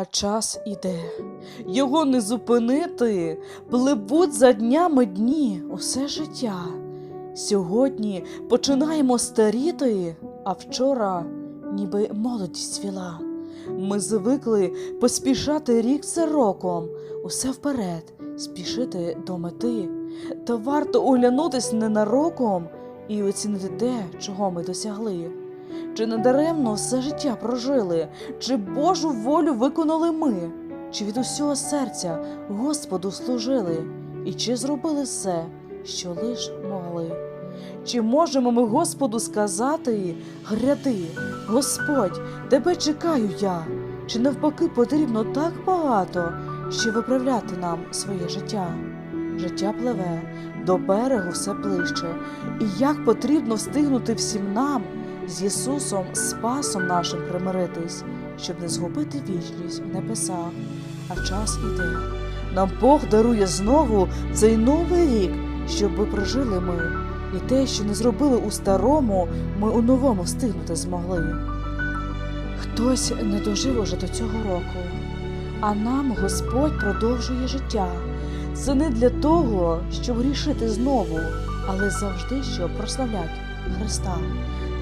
А час іде, його не зупинити, пливуть за днями дні усе життя. Сьогодні починаємо старіти, а вчора ніби молодість свіла. Ми звикли поспішати рік за роком, усе вперед, спішити до мети. Та варто оглянутись ненароком і оцінити те, чого ми досягли. Чи не даремно все життя прожили, чи Божу волю виконали ми, чи від усього серця Господу служили, і чи зробили все, що лиш могли? Чи можемо ми Господу сказати гряди, Господь, тебе чекаю я, чи навпаки потрібно так багато, щоб виправляти нам своє життя? Життя пливе, до берегу все ближче, і як потрібно встигнути всім нам з Ісусом, Спасом нашим примиритись, щоб не згубити вічність в небесах, а час іде. Нам Бог дарує знову цей новий рік, щоб прожили ми, і те, що не зробили у старому, ми у новому встигнути змогли. Хтось не дожив уже до цього року, а нам Господь продовжує життя. Це не для того, щоб грішити знову, але завжди щоб прославлять Христа.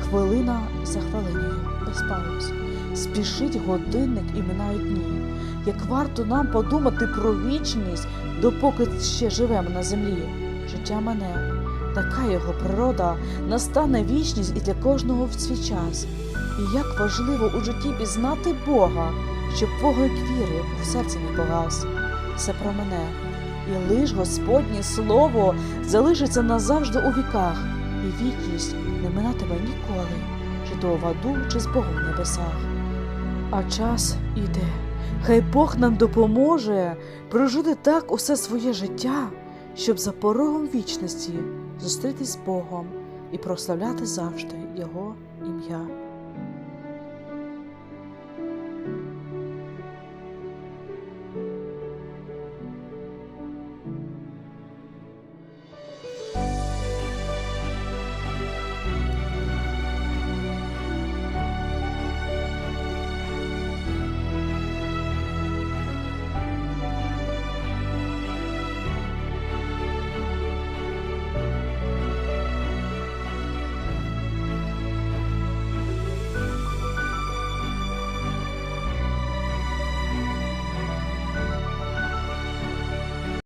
Хвилина за хвилиною, без пауз. Спішить годинник і минають дні. Як варто нам подумати про вічність, допоки ще живемо на землі. Життя мене, така його природа, настане вічність і для кожного в свій час. І як важливо у житті пізнати Бога, щоб вогник віри в серці не погас. Все про мене. І лиш Господнє Слово залишиться назавжди у віках, і вічність не минатиме ніколи, чи то в аду, чи з Богом в небесах. А час іде. Хай Бог нам допоможе прожити так усе своє життя, щоб за порогом вічності зустрітись з Богом і прославляти завжди Його ім'я.